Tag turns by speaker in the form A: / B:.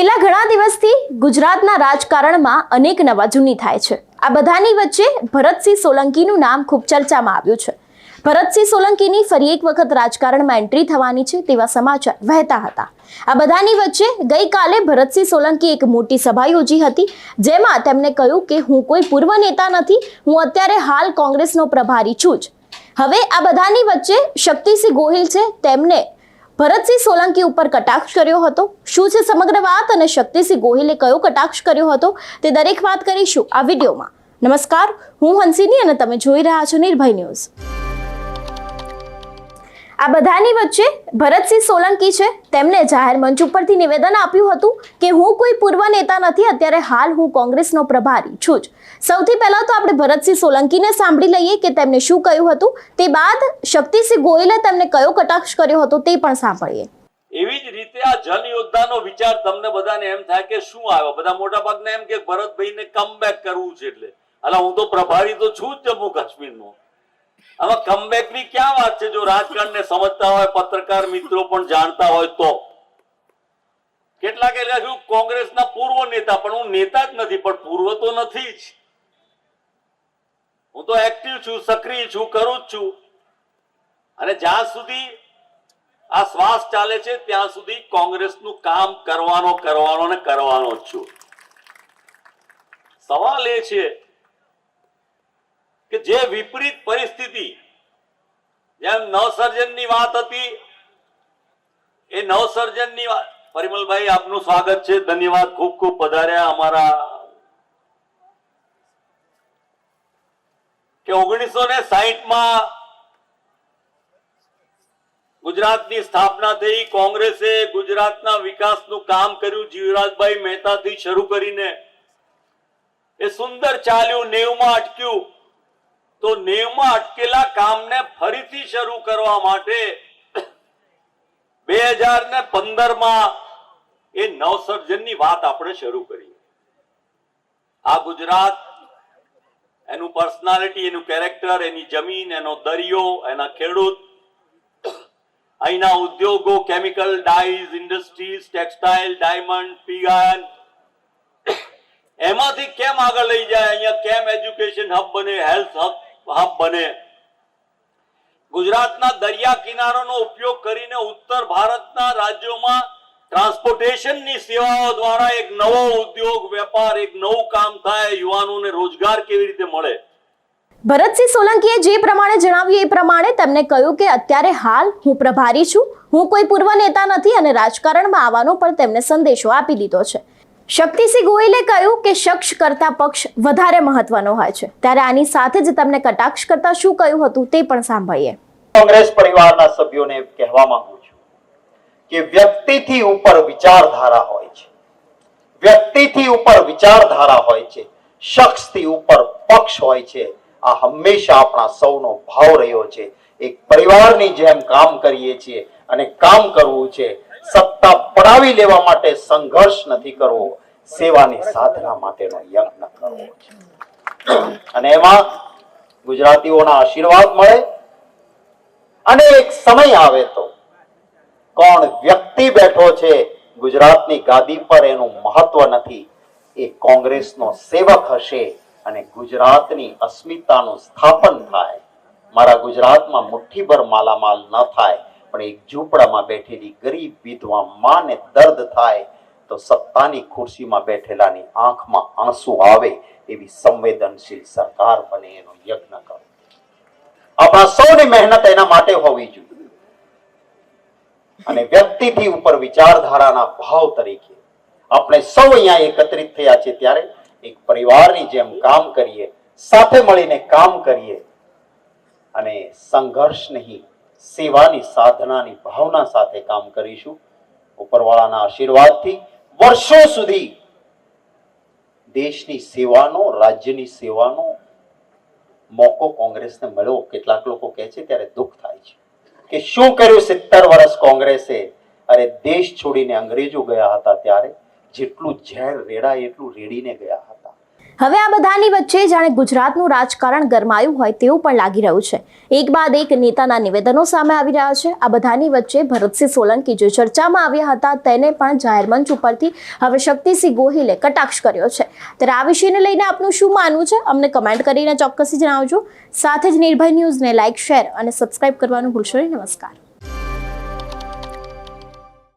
A: છેલ્લા ઘણા દિવસથી ગુજરાતના રાજકારણમાં અનેક નવા જૂની થાય છે. આ બધાની વચ્ચે ભરતસિંહ સોલંકીનું નામ ખૂબ ચર્ચામાં આવ્યું છે. ભરતસિંહ સોલંકીની ફરી એક વખત રાજકારણમાં એન્ટ્રી થવાની છે તેવા સમાચાર વહેતા હતા. આ બધાની વચ્ચે ગઈકાલે ભરતસિંહ સોલંકી એક મોટી સભા યોજી હતી, જેમાં તેમણે કહ્યું કે હું કોઈ પૂર્વ નેતા નથી, હું અત્યારે હાલ કોંગ્રેસનો પ્રભારી છું જ. હવે આ બધાની વચ્ચે શક્તિસિંહ ગોહિલ છે, તેમને ભરતસિંહ સોલંકી ઉપર કટાક્ષ કર્યો હતો. શું છે સમગ્ર વાત? અને શક્તિસિંહ ગોહિલે કયો કટાક્ષ કર્યો હતો? તે દરેક વાત કરીશું આ વિડીયોમાં. નમસ્કાર, હું હંસિની અને તમે જોઈ રહ્યા છો નિર્ભય ન્યૂઝ. આ બધાની વચ્ચે ભરતસિંહ સોલંકી છે. તેમણે જાહેર મંચ ઉપરથી નિવેદન આપ્યું હતું કે હું કોઈ પૂર્વ નેતા નથી, અત્યારે હાલ હું કોંગ્રેસનો પ્રભારી છું જ. સૌથી પહેલાં તો આપણે ભરતસિંહ સોલંકીને સાંભળી લઈએ કે તેમણે શું કહ્યું હતું. તે બાદ શક્તિસિંહ ગોયલે તેમને કયો કટાક્ષ કર્યો હતો તે પણ સાંભળીએ.
B: એવી જ રીતે આ જન યોદ્ધાનો વિચાર તમને બધાને એમ થાય કે શું આવ્યો? બધા મોટા ભાગને એમ કે ભરતભાઈને કમબેક કરવું છે એટલે. અલા, હું તો પ્રભારી તો છું જ જમ્મુ કાશ્મીરનો. આમાં કમબેકની ક્યાં વાત છે? જો રાજકારણને સમજતા હોય, પત્રકાર મિત્રો પણ જાણતા હોય તો. કેટલાક એટલે શું કોંગ્રેસના પૂર્વ નેતા, પણ હું નેતા જ નથી, પણ પૂર્વ તો નથી જ. હું તો એક્ટિવ છું, સક્રિય છું, કરું જ છું. અને જ્યાં સુધી આ શ્વાસ ચાલે છે, ત્યાં સુધી કોંગ્રેસનું કામ કરવાનો કરવાનો ને કરવાનો જ છું. સવાલ એ છે કે જે વિપરીત પરિસ્થિતિ, જેમ નવસર્જનની વાત હતી, એ નવસર્જનની વાત, પરિમલભાઈ, આપનું સ્વાગત છે. ધન્યવાદ ખૂબ ખૂબ પધાર્યા અમારા કે ઓગણીસો ને માં ગુજરાતની સ્થાપના થઈ. કોંગ્રેસે ગુજરાતના વિકાસનું કામ કર્યું. જીવરાજભાઈ મહેતાથી શરૂ કરીને એ સુંદર ચાલ્યું, નેવમાં અટક્યું. તો નેવમાં અટકેલા કામને ફરીથી શરૂ કરવા માટે બે હજાર ને પંદરમાં એ નવસર્જનની વાત આપણે શરૂ કરી આ ગુજરાત, એનું પર્સનાલિટી એનું કેરેક્ટર એની જમીન, એનો દરિયો, એના ખેડૂત, અહીંના ઉદ્યોગો chemical dyes industries textile diamond પીગાયન એમાંથી કેમ આગળ લઈ જાય? અહીંયા કેમ એજ્યુકેશન હબ બને? હેલ્થ હબ હબ બને. ગુજરાતના દરિયા કિનારાનો ઉપયોગ કરીને ઉત્તર ભારતના રાજ્યોમાં ટ્રાન્સપોર્ટેશનની સેવાઓ દ્વારા એક નવો ઉદ્યોગ, વેપાર, એક નવું કામ થાય, યુવાનોને રોજગાર કેવી રીતે મળે?
A: ભરતસિંહ સોલંકીએ જે પ્રમાણે જણાવ્યું એ પ્રમાણે તેમણે કહ્યું કે અત્યારે હાલ હું પ્રભારી છું. હું કોઈ પૂર્વ નેતા નથી અને રાજકારણમાં આવવાનો પણ તેમને સંદેશો આપી દીધો છે. શક્તિસિંહ ગોહિલે કહ્યું કે શખ્સ કરતા પક્ષ વધારે મહત્વનો હોય છે. ત્યારે આની સાથે જ તમને કટાક્ષ કરતા શું કહ્યું હતું તે પણ સાંભળીએ.
C: કોંગ્રેસ પરિવારના સભ્યોને કહેવા માંગુ છું કે વ્યક્તિથી ઉપર વિચારધારા હોય છે. વ્યક્તિથી ઉપર વિચારધારા હોય છે. શખ્સથી ઉપર પક્ષ હોય છે. આ હંમેશા આપણા સૌનો ભાવ રહ્યો છે. એક પરિવારની જેમ કામ કરીએ છીએ અને કામ કરવું છે. સત્તા પડાવી લેવા માટે સંઘર્ષ નથી કરવો, સેવાની સાધના માટેનો યજ્ઞ કરવો અને એમાં ગુજરાતીઓના આશીર્વાદ મળે અને એક સમય આવે તો કોણ વ્યક્તિ બેઠો છે ગુજરાતની ગાદી પર એનું મહત્વ નથી, એ કોંગ્રેસનો સેવક હશે અને ગુજરાતની અસ્મિતાનું સ્થાપન થાય. મારા ગુજરાતમાં મુઠ્ઠીભર માલામાલ ન થાય. પણ એક ઝૂંપડામાં બેઠેલી ગરીબ વિધવા માને દર્દ થાય, તો સત્તાની ખુરશીમાં બેઠેલાની આંખમાં આંસુ આવે એવી સંવેદનશીલ સરકાર બને એનો યજ્ઞ કરો. આપણા સૌની મહેનત એના માટે હોવી જોઈએ. અને વ્યક્તિથી ઉપર વિચારધારાના ભાવ તરીકે આપણે સૌ અહીંયા એકત્રિત થયા છે ત્યારે એક પરિવારની જેમ કામ કરીએ, સાથે મળીને કામ કરીએ અને સંઘર્ષ નહીં સેવાની સાધનાની ભાવના સાથે કામ કરીશું. ઉપરવાળાના આશીર્વાદથી વર્ષો સુધી દેશની સેવાનો, રાજ્યની સેવાનો મોકો કોંગ્રેસને મળ્યો. કેટલાક લોકો કહે છે, ત્યારે દુઃખ થાય છે કે શું કર્યું સિત્તેર વર્ષ કોંગ્રેસે? અરે, દેશ છોડીને અંગ્રેજો ગયા હતા ત્યારે જેટલું ઝેર રેડાય એટલું રેડીને ગયા હતા.
A: હવે આ બધાની વચ્ચે જાણે ગુજરાતનું રાજકારણ ગરમાયું હોય તેવું પણ લાગી રહ્યું છે. એક બાદ એક નેતાના નિવેદનો સામે આવી રહ્યા છે. આ બધાની વચ્ચે ભરતસિંહ સોલંકી જે ચર્ચામાં આવ્યા હતા તેને પણ જાહેર મંચ ઉપરથી હવે શક્તિસિંહ ગોહિલે કટાક્ષ કર્યો છે. ત્યારે આ વિષયને લઈને આપનું શું માનવું છે? અમને કમેન્ટ કરીને ચોક્કસથી જણાવજો. સાથે જ નિર્ભય ન્યૂઝને લાઇક, શેર અને સબસ્ક્રાઇબ કરવાનું ભૂલશો નહીં. નમસ્કાર.